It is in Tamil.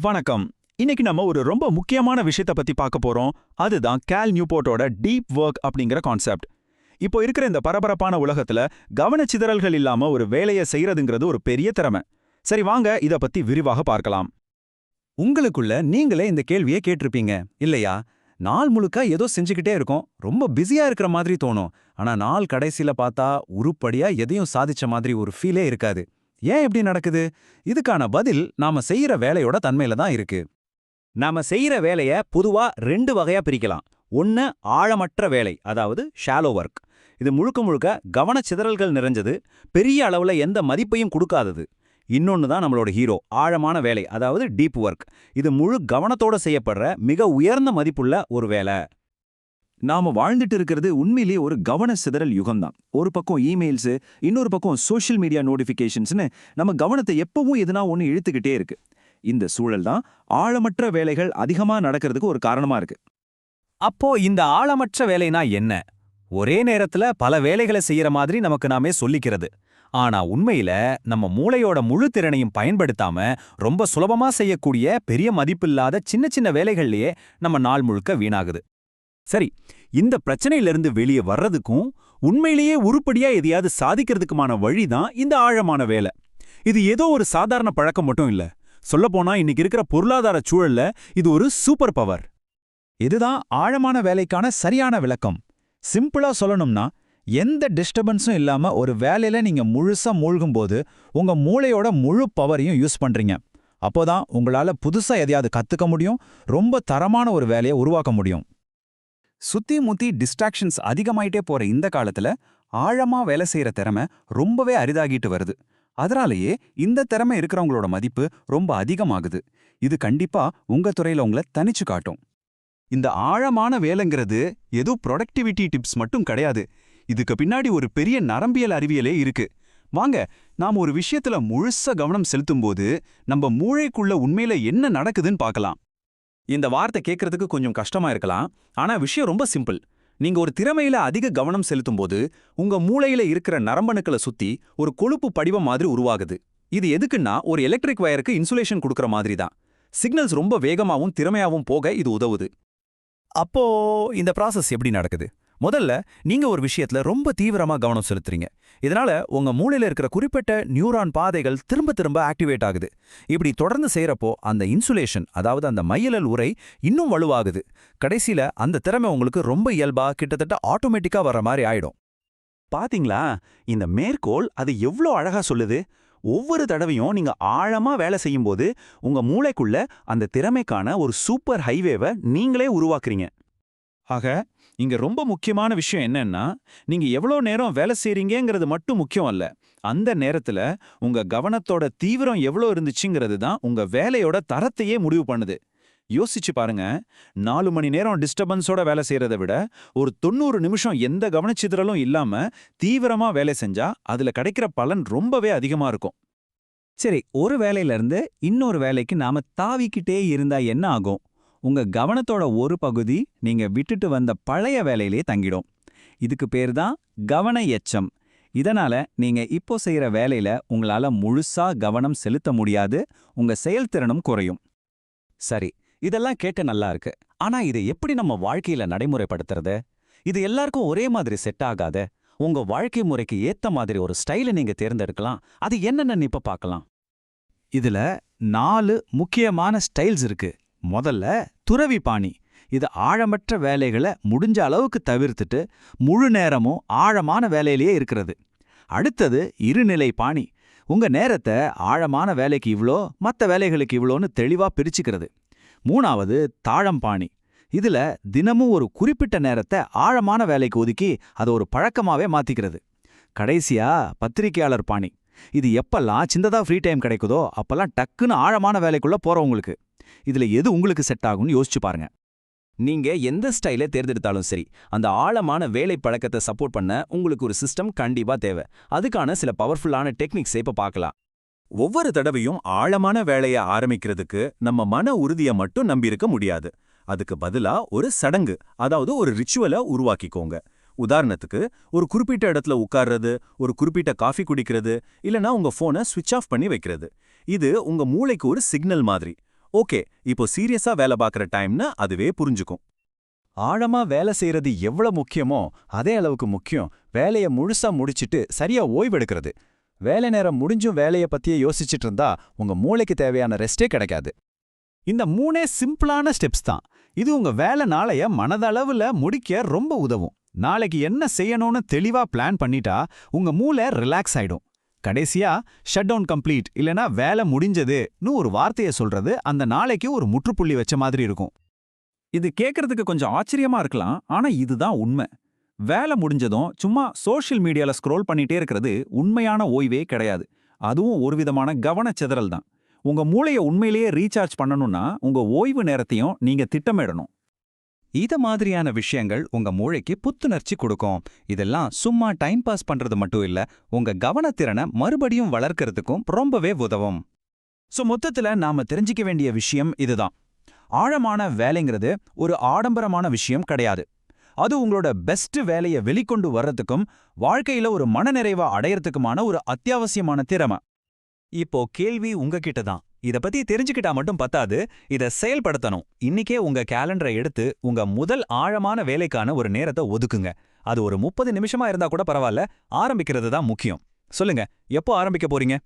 வணக்கம். இன்னைக்கு நம்ம ஒரு ரொம்ப முக்கியமான விஷயத்த பத்தி பார்க்க போறோம். அதுதான் கேல் நியூபோர்ட்டோட டீப் ஒர்க் அப்படிங்கிற கான்செப்ட் இப்போ இருக்கிற இந்த பரபரப்பான உலகத்துல கவனச்சிதறல்கள் இல்லாம ஒரு வேலையை செய்யறதுங்கிறது ஒரு பெரிய திறமை. சரி வாங்க இத பத்தி விரிவாக பார்க்கலாம். உங்களுக்குள்ள நீங்களே இந்த கேள்வியை கேட்டிருப்பீங்க. இல்லையா? நாள் முழுக்க ஏதோ செஞ்சுக்கிட்டே இருக்கோம். ரொம்ப பிஸியா இருக்கிற மாதிரி தோணும். ஆனா நாள் கடைசியில பார்த்தா உருப்படியா எதையும் சாதிச்ச மாதிரி ஒரு ஃபீலே இருக்காது. ஏன் இப்படி நடக்குது? இதுக்கான பதில் நாம செய்யற வேலையோட தன்மையில தான் இருக்கு. நாம செய்யற வேலைய பொதுவா ரெண்டு வகையா பிரிக்கலாம். ஒன்னு ஆழமற்ற வேலை அதாவது ஷாலோ ஒர்க் இது முழுக்க முழுக்க கவனச்சிதறல்கள் நிறைஞ்சது பெரிய அளவுல எந்த மதிப்பையும் கொடுக்காதது. இன்னொன்னு தான் நம்மளோட ஹீரோ ஆழமான வேலை அதாவது டீப் ஒர்க் இது முழு கவனத்தோட செய்யப்படுற மிக உயர்ந்த மதிப்புள்ள ஒரு வேலை. நாம வாழ்ந்துட்டு இருக்கிறது உண்மையிலேயே ஒரு கவன சிதறல் யுகம்தான். ஒரு பக்கம் இமெயில்ஸு இன்னொரு பக்கம் சோஷியல் மீடியா நோட்டிஃபிகேஷன்ஸ்னு நம்ம கவனத்தை எப்பவும் எதுனா ஒன்று இழுத்துக்கிட்டே இருக்கு. இந்த சூழல் தான் ஆழமற்ற வேலைகள் அதிகமா நடக்கிறதுக்கு ஒரு காரணமா இருக்கு. அப்போ இந்த ஆழமற்ற வேலைனா என்ன? ஒரே நேரத்துல பல வேலைகளை செய்யற மாதிரி நமக்கு நாமே சொல்லிக்கிறது. ஆனா உண்மையில நம்ம மூளையோட முழு திறனையும் பயன்படுத்தாம ரொம்ப சுலபமா செய்யக்கூடிய பெரிய மதிப்பில்லாத சின்ன சின்ன வேலைகள்லயே நம்ம நாள் முழுக்க வீணாகுது. சரி இந்த பிரச்சனையிலிருந்து வெளியே வர்றதுக்கும் உண்மையிலேயே உருப்படியா எதையாவது சாதிக்கிறதுக்குமான வழிதான் இந்த ஆழமான வேலை. இது ஏதோ ஒரு சாதாரண பழக்கம் மட்டும் இல்ல. சொல்லப்போனா இன்னைக்கு இருக்கிற பொருளாதார சூழல்ல இது ஒரு சூப்பர் பவர். இதுதான் ஆழமான வேலைக்கான சரியான விளக்கம். சிம்பிளா சொல்லணும்னா எந்த டிஸ்டர்பன்ஸும் இல்லாம ஒரு வேலையில நீங்க முழுசா மூழ்கும்போது உங்க மூளையோட முழு பவரையும் யூஸ் பண்றீங்க. அப்போதான் உங்களால புதுசா எதையாவது கத்துக்க முடியும் ரொம்ப தரமான ஒரு வேலையை உருவாக்க முடியும். சுத்தி முத்தி டிஸ்ட்ராக்ஷன்ஸ் அதிகமாயிட்டே போற இந்த காலத்துல ஆழமா வேலை செய்யற திறமை ரொம்பவே அரிதாகிட்டு வருது. அதனாலேயே இந்த திறமை இருக்கிறவங்களோட மதிப்பு ரொம்ப அதிகமாகுது. இது கண்டிப்பா உங்க துறையில உங்களை தனிச்சு காட்டும். இந்த ஆழமான வேலைங்கிறது ஏதோ ப்ரொடக்டிவிட்டி டிப்ஸ் மட்டும் கிடையாது. இதுக்கு பின்னாடி ஒரு பெரிய நரம்பியல் அறிவியலே இருக்கு. வாங்க நாம் ஒரு விஷயத்துல முழுச கவனம் செலுத்தும் போது நம்ம மூளைக்குள்ள உண்மையில என்ன நடக்குதுன்னு பார்க்கலாம். இந்த வார்த்தை கேட்கறதுக்கு கொஞ்சம் கஷ்டமா இருக்கலாம். ஆனா விஷயம் ரொம்ப சிம்பிள். நீங்க ஒரு திறமையில அதிக கவனம் செலுத்தும் போது உங்க மூளையில இருக்கிற நரம்பணுக்களை சுத்தி ஒரு கொழுப்பு படிவம் மாதிரி உருவாகுது. இது எதுக்குன்னா ஒரு எலக்ட்ரிக் வயருக்கு இன்சுலேஷன் கொடுக்கற மாதிரி தான். சிக்னல்ஸ் ரொம்ப வேகமாவும் திறமையாவும் போக இது உதவுது. அப்போ இந்த ப்ராசஸ் எப்படி நடக்குது? முதல்ல நீங்க ஒரு விஷயத்துல ரொம்ப தீவிரமா கவனம் செலுத்துறீங்க. இதனால உங்க மூளையில இருக்கிற குறிப்பிட்ட நியூரான் பாதைகள் திரும்ப திரும்ப ஆக்டிவேட் ஆகுது. இப்படி தொடர்ந்து செய்யறப்போ அந்த இன்சுலேஷன் அதாவது அந்த மையலல் உரை இன்னும் வலுவாகுது. கடைசியில அந்த திறமை உங்களுக்கு ரொம்ப இயல்பா கிட்டத்தட்ட ஆட்டோமேட்டிக்கா வர்ற மாதிரி ஆயிடும். பாத்தீங்களா? இந்த மேற்கோள் அது எவ்வளோ அழகா சொல்லுது? ஒவ்வொரு தடவையும் நீங்க ஆழமா வேலை செய்யும்போது உங்க மூளைக்குள்ள அந்த திறமைக்கான ஒரு சூப்பர் ஹைவேவை நீங்களே உருவாக்குறீங்க. ஆக இங்க ரொம்ப முக்கியமான விஷயம் என்னன்னா நீங்க எவ்வளோ நேரம் வேலை செய்றீங்கிறது மட்டும் முக்கியம் அல்ல. அந்த நேரத்துல உங்க கவனத்தோட தீவிரம் எவ்வளோ இருந்துச்சுங்கிறது தான் உங்க வேலையோட தரத்தையே முடிவு பண்ணுது. யோசிச்சு பாருங்க நாலு மணி நேரம் டிஸ்டர்பன்ஸோட வேலை செய்யறதை விட ஒரு தொண்ணூறு நிமிஷம் எந்த கவனச்சிதறலும் இல்லாம தீவிரமா வேலை செஞ்சா அதுல கிடைக்கிற பலன் ரொம்பவே அதிகமா இருக்கும். சரி ஒரு வேலையில இருந்து இன்னொரு வேலைக்கு நாம தாவிக்கிட்டே இருந்தா என்ன ஆகும்? உங்க கவனத்தோட ஒரு பகுதி நீங்க விட்டுட்டு வந்த பழைய வேலையிலே தங்கிடும். இதுக்கு பேர் தான் கவன எச்சம். இதனால நீங்க இப்போ செய்யற வேலையில உங்களால முழுசா கவனம் செலுத்த முடியாது உங்க செயல்திறனும் குறையும். சரி இதெல்லாம் கேட்க நல்லா இருக்கு. ஆனா இதை எப்படி நம்ம வாழ்க்கையில நடைமுறைப்படுத்துறது? இது எல்லாருக்கும் ஒரே மாதிரி செட் ஆகாத. உங்க வாழ்க்கை முறைக்கு ஏத்த மாதிரி ஒரு ஸ்டைலை நீங்க தேர்ந்தெடுக்கலாம். அது என்னென்னு இப்ப பார்க்கலாம். இதுல நாலு முக்கியமான ஸ்டைல்ஸ் இருக்கு. முதல்ல துறவி பாணி. இது ஆழமற்ற வேலைகளை முடிஞ்ச அளவுக்கு தவிர்த்துட்டு முழு நேரமும் ஆழமான வேலையிலேயே இருக்கிறது. அடுத்தது இருநிலை பாணி. உங்க நேரத்தை ஆழமான வேலைக்கு இவ்ளோ மற்ற வேலைகளுக்கு இவ்வளோன்னு தெளிவா பிரிச்சுக்கிறது. மூணாவது தாழம் பாணி. இதுல தினமும் ஒரு குறிப்பிட்ட நேரத்தை ஆழமான வேலைக்கு ஒதுக்கி அதை ஒரு பழக்கமாவே மாற்றிக்கிறது கடைசியா பத்திரிகையாளர் பாணி. இது எப்பெல்லாம் சின்னதா ஃப்ரீ டைம் கிடைக்குதோ அப்பெல்லாம் டக்குன்னு ஆழமான வேலைக்குள்ள போறவங்களுக்கு. இதுல எது உங்களுக்கு செட் ஆகும்னு யோசிச்சு பாருங்க. நீங்க எந்த ஸ்டைலை தேர்ந்தெடுத்தாலும் சரி அந்த ஆழமான வேலை பழக்கத்தை சப்போர்ட் பண்ண உங்களுக்கு ஒரு சிஸ்டம் கண்டிப்பா தேவை. அதுக்கான சில பவர்ஃபுல்லான டெக்னிக்ஸை இப்ப பார்க்கலாம். ஒவ்வொரு தடவையும் ஆழமான வேலைய ஆரம்பிக்கிறதுக்கு நம்ம மன உறுதிய மட்டும் நம்பியிருக்க முடியாது. அதுக்கு பதிலா ஒரு சடங்கு அதாவது ஒரு ரிச்சுவலை உருவாக்கிக்கோங்க. உதாரணத்துக்கு ஒரு குறிப்பிட்ட இடத்துல உட்கார்றது ஒரு குறிப்பிட்ட காஃபி குடிக்கிறது இல்லனா உங்க போனை ஸ்விட்ச் ஆஃப் பண்ணி வைக்கிறது. இது உங்க மூளைக்கு ஒரு சிக்னல் மாதிரி. ஓகே இப்போ சீரியஸா வேலை பார்க்குற டைம்னு அதுவே புரிஞ்சுக்கும். ஆழமா வேலை செய்யறது எவ்வளவு முக்கியமோ அதே அளவுக்கு முக்கியம். வேலைய முழுசா முடிச்சிட்டு சரியா ஓய்வெடுக்கிறது. வேலை நேரம் முடிஞ்சும் வேலைய பத்தியே யோசிச்சுட்டு இருந்தா உங்க மூளைக்கு தேவையான ரெஸ்டே கிடைக்காது. இந்த மூணே சிம்பிளான ஸ்டெப்ஸ் தான். இது உங்க வேலை நாளைய மனதளவுல முடிக்க ரொம்ப உதவும். நாளைக்கு என்ன செய்யணும்னு தெளிவா பிளான் பண்ணிட்டா உங்க மூளை ரிலாக்ஸ் ஆயிடும். கடைசியா ஷட் டவுன் கம்ப்ளீட் இல்லனா வேலை முடிஞ்சதுன்னு ஒரு வார்த்தையை சொல்றது அந்த நாளைக்கு ஒரு முற்றுப்புள்ளி வச்ச மாதிரி இருக்கும். இது கேட்கறதுக்கு கொஞ்சம் ஆச்சரியமா இருக்கலாம் ஆனா இதுதான் உண்மை. வேலை முடிஞ்சதும் சும்மா சோஷியல் மீடியால ஸ்க்ரோல் பண்ணிட்டே இருக்கிறது உண்மையான ஓய்வே கிடையாது. அதுவும் ஒரு விதமான கவனச்சிதறல் தான். உங்க மூளைய உண்மையிலேயே ரீசார்ஜ் பண்ணணும்னா உங்க ஓய்வு நேரத்தையும் நீங்க திட்டமிடணும். இத மாதிரியான விஷயங்கள் உங்க மூளைக்கு புத்துணர்ச்சி கொடுக்கும். இதெல்லாம் சும்மா டைம் பாஸ் பண்றது மட்டும் இல்ல உங்க கவனத்திறனை மறுபடியும் வளர்க்கறதுக்கும் ரொம்பவே உதவும். சோ மொத்தத்துல நாம தெரிஞ்சிக்க வேண்டிய விஷயம் இதுதான். ஆழமான வேலைங்கிறது ஒரு ஆடம்பரமான விஷயம் கிடையாது. அது உங்களோட பெஸ்ட் வேலையை வெளிக்கொண்டு வர்றதுக்கும் வாழ்க்கையில ஒரு மனநிறைவா அடையறதுக்குமான ஒரு அத்தியாவசியமான திறமை. இப்போ கேள்வி உங்ககிட்ட தான் இத பத்தி தெரிஞ்சுக்கிட்டா மட்டும் பத்தாது. இத செயல்படுத்தணும். இன்னிக்கே உங்க கேலண்டரை எடுத்து உங்க முதல் ஆழமான வேலைக்கான ஒரு நேரத்தை ஒதுக்குங்க. அது ஒரு முப்பது நிமிஷமா இருந்தா கூட பரவாயில்ல ஆரம்பிக்கிறது தான் முக்கியம். சொல்லுங்க எப்போ ஆரம்பிக்க போறீங்க?